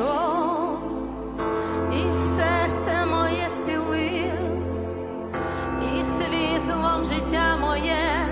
що і серце моє зцілив, і світлом життя моє